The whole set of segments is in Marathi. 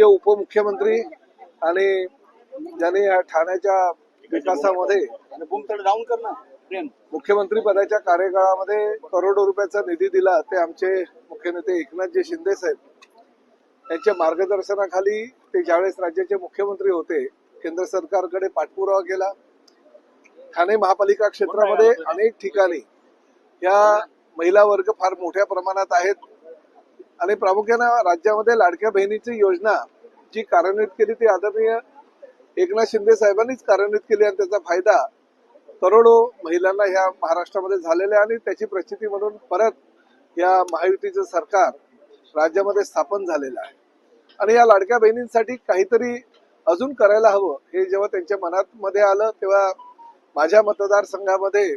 माननीय उपमुख्यमंत्री आणि ज्यांनी या ठाण्याच्या विकासामध्ये मुख्यमंत्री पदाच्या कार्यकाळामध्ये करोडो रुपयाचा निधी दिला ते आमचे मुख्य नेते एकनाथजी शिंदे साहेब. यांच्या मार्गदर्शनाखाली ते ज्यावेळेस राज्याचे मुख्यमंत्री होते केंद्र सरकारकडे पाठपुरावा केला. ठाणे महापालिका क्षेत्रामध्ये अनेक ठिकाणी या महिला वर्ग फार मोठ्या प्रमाणात आहेत. आणि प्रामुख्यानं राज्यामध्ये लाडक्या बहिणीची योजना जी कार्यान्वित केली ती आदरणीय एकनाथ शिंदे साहेबांनीच कार्यान्वित केली आणि त्याचा फायदा करोडो महिलांना ह्या महाराष्ट्रामध्ये झालेला आहे आणि त्याची प्रचिती म्हणून परत या महायुतीचं सरकार राज्यामध्ये स्थापन झालेलं आहे. आणि या लाडक्या बहिणींसाठी काहीतरी अजून करायला हवं हे जेव्हा त्यांच्या मनात मध्ये आलं तेव्हा माझ्या मतदारसंघामध्ये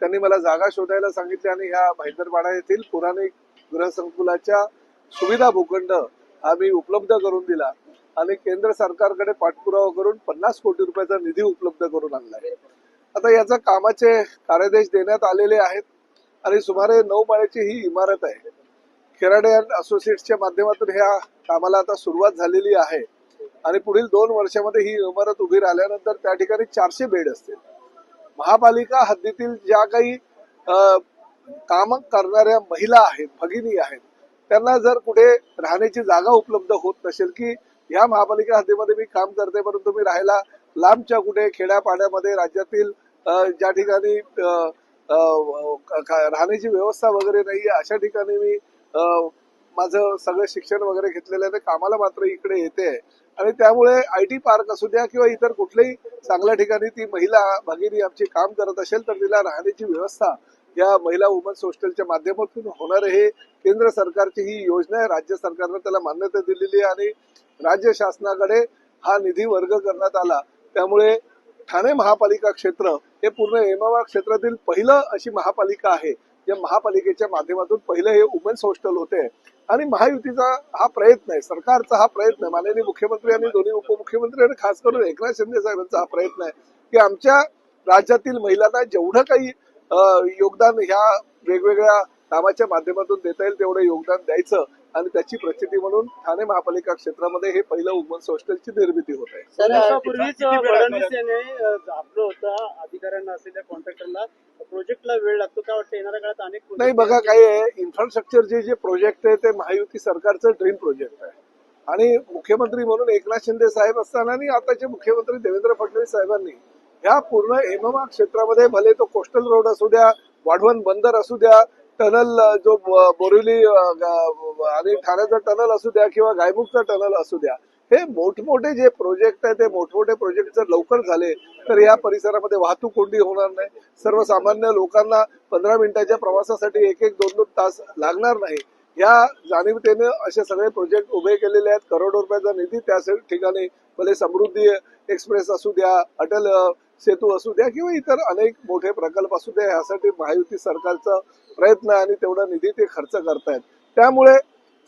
त्यांनी मला जागा शोधायला सांगितली आणि ह्या भाईंदरपाडा येथील पुराणिक गृहसंकुलाच्या सुविधा भूखंड आम्ही उपलब्ध करून दिला आणि केंद्र सरकारकडे पाठपुरावा करून पन्नास कोटी रुपयाचा निधी उपलब्ध करून आणला. आहे आता याचा कामाचे कार्यादेश देण्यात आलेले आहेत आणि सुमारे नऊ माळ्याची ही इमारत आहे. खेराडे अँड असोसिएट्सच्या माध्यमातून ह्या कामाला आता सुरुवात झालेली आहे आणि पुढील दोन वर्षामध्ये ही इमारत उभी राहिल्यानंतर त्या ठिकाणी चारशे बेड असतील. महापालिका हद्दीतील ज्या काही काम करणाऱ्या महिला आहेत भगिनी आहेत त्यांना जर कुठे राहण्याची जागा उपलब्ध होत नसेल की या महापालिका हद्दीमध्ये मी काम करते परंतु मी राहायला लांबच्या कुठे खेड्यापाड्यामध्ये राज्यातील ज्या ठिकाणी राहण्याची व्यवस्था वगैरे नाही अशा ठिकाणी मी माझं सगळं शिक्षण वगैरे घेतलेलं आहे ते कामाला मात्र इकडे येते आणि त्यामुळे आय टी पार्क असू द्या किंवा इतर कुठल्याही चांगल्या ठिकाणी ती महिला भगिनी आमची काम करत असेल तर तिला राहण्याची व्यवस्था या महिला वुमन्स हॉस्टेलच्या माध्यमातून होणार हे केंद्र सरकारची ही योजना आहे. राज्य सरकारनं त्याला मान्यता दिलेली आहे आणि राज्य शासनाकडे हा निधी वर्ग करण्यात आला. त्यामुळे ठाणे महापालिका क्षेत्र हे पूर्ण एमावा क्षेत्रातील पहिलं अशी महापालिका आहे. या महापालिकेच्या माध्यमातून पहिलं हे वुमन्स हॉस्टेल होते. आणि महायुतीचा हा प्रयत्न आहे. सरकारचा हा प्रयत्न आहे. माननीय मुख्यमंत्री आणि दोन्ही उपमुख्यमंत्री आणि खास करून एकनाथ शिंदे साहेबांचा हा प्रयत्न आहे की आमच्या राज्यातील महिलांना जेवढं काही योगदान ह्या वेगवेगळ्या कामाच्या माध्यमातून देता येईल तेवढं योगदान द्यायचं. आणि त्याची प्रचिती म्हणून ठाणे महापालिका क्षेत्रामध्ये हे पहिलं वुमन्स हॉस्टेलची निर्मिती होत आहे. आपलं होतं अधिकाऱ्यांना असलेल्या कॉन्ट्रॅक्टरला प्रोजेक्टला वेळ लागतो काय वाटतं? येणाऱ्या काळात अनेक नाही बघा काय आहे इन्फ्रास्ट्रक्चरचे जे प्रोजेक्ट आहे ते महायुती सरकारचं ड्रीम प्रोजेक्ट आहे. आणि मुख्यमंत्री म्हणून एकनाथ शिंदे साहेब असताना आणि आताचे मुख्यमंत्री देवेंद्र फडणवीस साहेबांनी ह्या पूर्ण एमएमआर क्षेत्रामध्ये भले तो कोस्टल रोड असू द्या वाढवण बंदर असू द्या टनल जो बोरिवली आणि ठाण्याचा टनल असू द्या किंवा गायमुखचा टनल असू द्या हे मोठमोठे जे प्रोजेक्ट आहे ते मोठमोठे प्रोजेक्ट जर लवकर झाले तर या परिसरामध्ये वाहतूक कोंडी होणार नाही. सर्वसामान्य लोकांना पंधरा मिनिटाच्या प्रवासासाठी एक एक दोन दोन तास लागणार नाही. या जाणीवतेने असे सगळे प्रोजेक्ट उभे केलेले आहेत. करोडो रुपयाचा निधी त्या ठिकाणी भले समृद्धी एक्सप्रेस असू द्या अटल सेतू असू द्या किंवा इतर अनेक मोठे प्रकल्प असू द्या यासाठी महायुती सरकारचा प्रयत्न आणि तेवढा निधी ते खर्च करतायत. त्यामुळे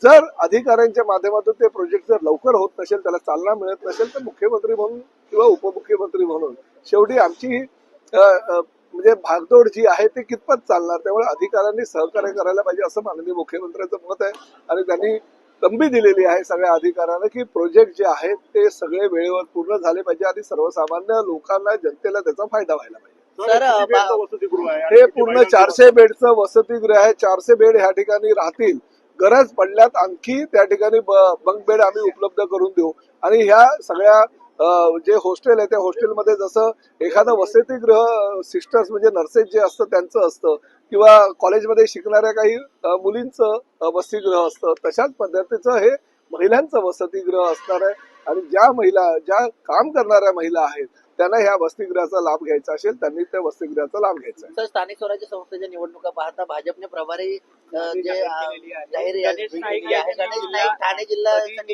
जर अधिकाऱ्यांच्या माध्यमातून ते प्रोजेक्ट जर लवकर होत नसेल त्याला चालना मिळत नसेल तर मुख्यमंत्री म्हणून किंवा उपमुख्यमंत्री म्हणून शेवटी आमची म्हणजे भागदौड जी आहे ती कितपत चालणार त्यामुळे अधिकाऱ्यांनी सहकार्य करायला पाहिजे असं माननीय मुख्यमंत्र्यांचं मत आहे. आणि त्यांनी तंबी दिलेली आहे सगळ्या अधिकाऱ्यांना की प्रोजेक्ट जे आहेत ते सगळे वेळेवर पूर्ण झाले पाहिजे आणि सर्वसामान्य लोकांना जनतेला त्याचा फायदा व्हायला पाहिजे. हे पूर्ण चारशे बेडचं वसतिगृह आहे. चारशे बेड ह्या ठिकाणी राहतील. गरज पडल्यात आणखी त्या ठिकाणी बंक बेड आम्ही उपलब्ध करून देऊ. आणि ह्या सगळ्या जे हॉस्टेल आहे त्या हॉस्टेलमध्ये जसं एखादं वसतिगृह सिस्टर्स म्हणजे नर्सेस जे असतं त्यांचं असतं. किंवा कॉलेजमध्ये शिकणाऱ्या काही मुलींचं वसतिगृह असतं. तशाच पद्धतीचं हे महिलांचं वसतिगृह असणार आहे. आणि ज्या महिला ज्या काम करणाऱ्या महिला आहेत त्यांना ह्या वसतिगृहाचा लाभ घ्यायचा असेल त्यांनी त्या वसतिगृहाचा लाभ घ्यायचा आहे. सर स्थानिक स्वराज्य संस्थेच्या निवडणुका पाहता भाजपने प्रभारी जिल्हा ठाणे जिल्ह्यासाठी